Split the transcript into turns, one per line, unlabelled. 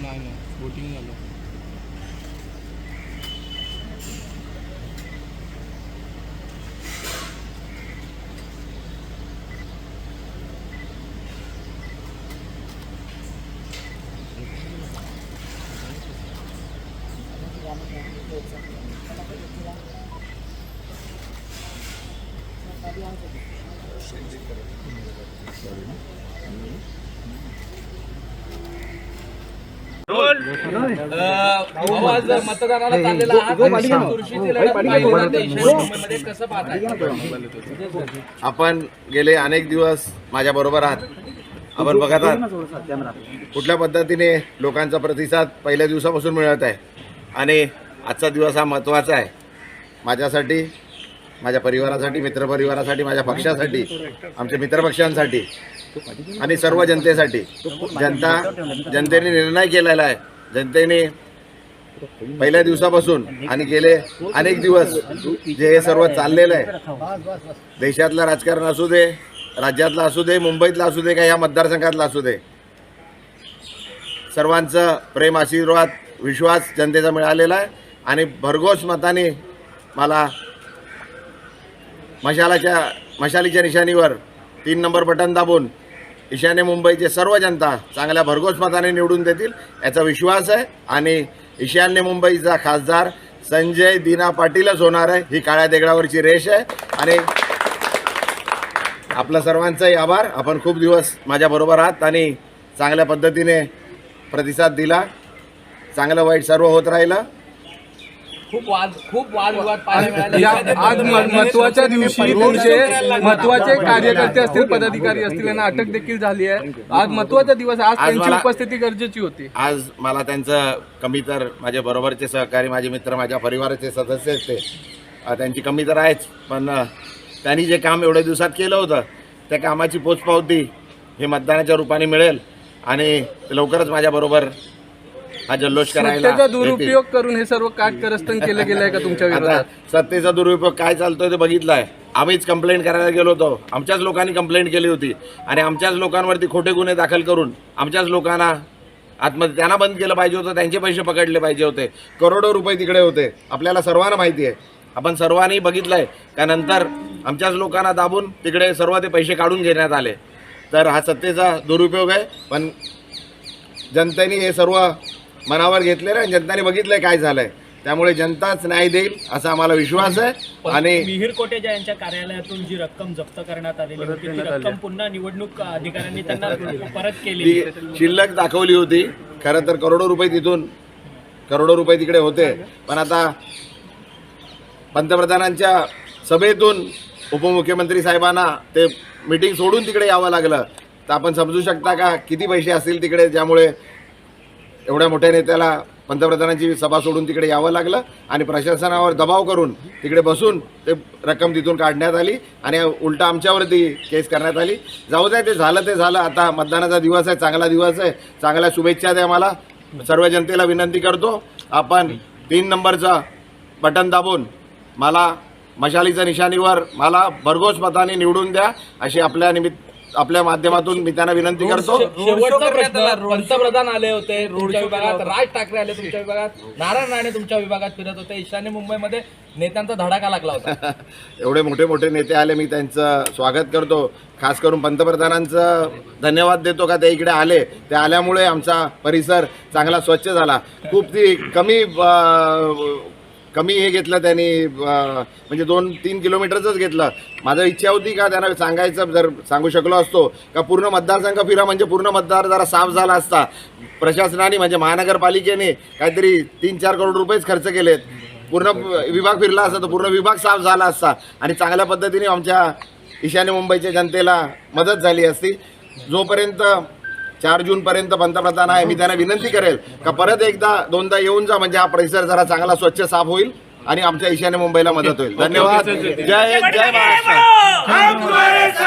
नाही नाही. बोटिंग झालं.
आवाज मतदानाला चाललेला आहात कसं
आपण गेले अनेक दिवस माझ्या बरोबर आहात. आपण बघत आहात. कुठल्या पद्धतीने लोकांचा प्रतिसाद पहिल्या दिवसापासून मिळत आहे आणि आजचा दिवस हा महत्त्वाचा आहे. माझ्यासाठी माझ्या परिवारासाठी मित्रपरिवारासाठी माझ्या पक्षासाठी आमच्या मित्रपक्षांसाठी आणि सर्व जनतेसाठी. जनता जनतेने निर्णय केलेला आहे. जनतेने पहिल्या दिवसापासून आणि गेले अनेक दिवस जे हे सर्व चाललेलं आहे. देशातलं राजकारण असू दे राज्यातलं असू दे मुंबईतलं असू दे का या मतदारसंघातलं असू दे. सर्वांचं प्रेम आशीर्वाद विश्वास जनतेचा मिळालेला आहे. आणि भरघोस मताने मला मशालाच्या मशालीच्या निशाणीवर तीन नंबर बटन दाबून ईशान्य मुंबईचे सर्व जनता चांगल्या भरघोस मताने निवडून देतील याचा विश्वास आहे. आणि ईशान्य मुंबईचा खासदार संजय दीना पाटीलच होणार आहे. ही काळ्या देगडावरची रेष आहे. आणि आपलं सर्वांचाही आभार. आपण खूप दिवस माझ्याबरोबर आहात आणि चांगल्या पद्धतीने प्रतिसाद दिला. चांगलं वाईट सर्व होत राहिलं.
खूप वाद खूप वाद विवाद पाहायला मिळाले.
या
ईशान्य
आज. महत्त्वाच्या दिवशी तुमचे महत्त्वाचे कार्यकर्ते असतील पदाधिकारी असतील यांना अटक देखील झाली आहे. आज महत्त्वाचा दिवस. आज
आज
त्यांची
मला-
उपस्थिती गरजेची होती.
आज मला त्यांचं कमी तर माझ्या बरोबरचे सहकारी माझे मित्र माझ्या परिवाराचे सदस्य ते. त्यांची कमी तर आहेच पण त्यांनी जे काम एवढ्या दिवसात केलं होतं त्या कामाची पोचपावती हे मतदानाच्या रूपाने मिळेल आणि लवकरच माझ्याबरोबर हा जल्लोष करायला.
दुरुपयोग करून हे सर्व काटकरस्थान केलं गेलंय का तुमच्या
आता
विरोधात
सत्तेचा दुरुपयोग काय चालतोय ते बघितलंय. आम्हीच कंप्लेंट करायला गेलो होतो. आमच्याच लोकांनी कंप्लेंट केली होती. आणि आमच्याच लोकांवरती खोटे गुन्हे दाखल करून आमच्याच लोकांना आतमध्ये त्यांना बंद केलं पाहिजे होतं त्यांचे पैसे पकडले पाहिजे होते. करोडो रुपये तिकडे होते. आपल्याला सर्वांना माहिती आहे. आपण सर्वांनी बघितलंय का नंतर आमच्याच लोकांना दाबून तिकडे सर्व ते पैसे काढून घेण्यात आले. तर हा सत्तेचा दुरुपयोग आहे पण जनतेने हे सर्व मनावर घेतलेलं आहे. आणि जनतेने बघितलंय काय झालंय. त्यामुळे जनताच न्याय देईल असा आम्हाला विश्वास आहे. आणि
मिहिर कोटेजा यांच्या कार्यालयातून जी रक्कम जप्त करण्यात आलेली होती ती रक्कम पुन्हा निवडणूक अधिकाऱ्यांनी त्यांना परत केली.
ती शिल्लक दाखवली होती. खरं तर करोडो रुपये तिथून करोडो रुपये तिकडे होते. पण आता पंतप्रधानांच्या सभेतून उपमुख्यमंत्री साहेबांना ते मीटिंग सोडून तिकडे यावं लागलं. तर आपण समजू शकता का किती पैसे असतील तिकडे ज्यामुळे एवढ्या मोठ्या नेत्याला पंतप्रधानांची सभा सोडून तिकडे यावं लागलं आणि प्रशासनावर दबाव करून तिकडे बसून ते रक्कम तिथून काढण्यात आली आणि उलटा आमच्यावरती केस करण्यात आली. जाऊ द्या ते झालं ते झालं. आता मतदानाचा दिवस आहे चांगला दिवस आहे. चांगल्या शुभेच्छा द्या मला. सर्व जनतेला विनंती करतो. आपण तीन नंबरचा बटन दाबून मला मशालीच्या निशाणीवर मला भरघोस मताने निवडून द्या अशी आपल्या निमित्त आपल्या माध्यमातून मी त्यांना विनंती करतो.
शेवटचा प्रश्न पंतप्रधान आले होते तुमच्या विभागात राज ठाकरे आले तुमच्या विभागात. नारायण राणे तुमच्या विभागात फिरत होते. ईशान्य मुंबईमध्ये नेत्यांचा धडाका लागला होता.
एवढे मोठे मोठे नेते आले मी त्यांचं स्वागत करतो. खास करून पंतप्रधानांचं धन्यवाद देतो का ते इकडे आले. ते आल्यामुळे आमचा परिसर चांगला स्वच्छ झाला. खूप ती कमी कमी हे घेतलं त्यांनी म्हणजे दोन तीन किलोमीटरचंच घेतलं. माझं इच्छा होती का त्यांना सांगायचं जर सांगू शकलो असतो का पूर्ण मतदारसंघ फिरा म्हणजे पूर्ण मतदार जरा साफ झाला असता. प्रशासनाने म्हणजे महानगरपालिकेने काहीतरी तीन चार करोड रुपयेच खर्च केलेत. पूर्ण विभाग फिरला असता तर पूर्ण विभाग साफ झाला असता. आणि चांगल्या पद्धतीने आमच्या ईशान्य मुंबईच्या जनतेला मदत झाली असती. जोपर्यंत चार जूनपर्यंत पंतप्रधान आहे मी त्यांना विनंती करेल का परत एकदा दोनदा येऊन जा म्हणजे हा परिसर जरा चांगला स्वच्छ साफ होईल आणि आमच्या ईशान्य मुंबईला मदत होईल. धन्यवाद. जय जय महाराष्ट्र.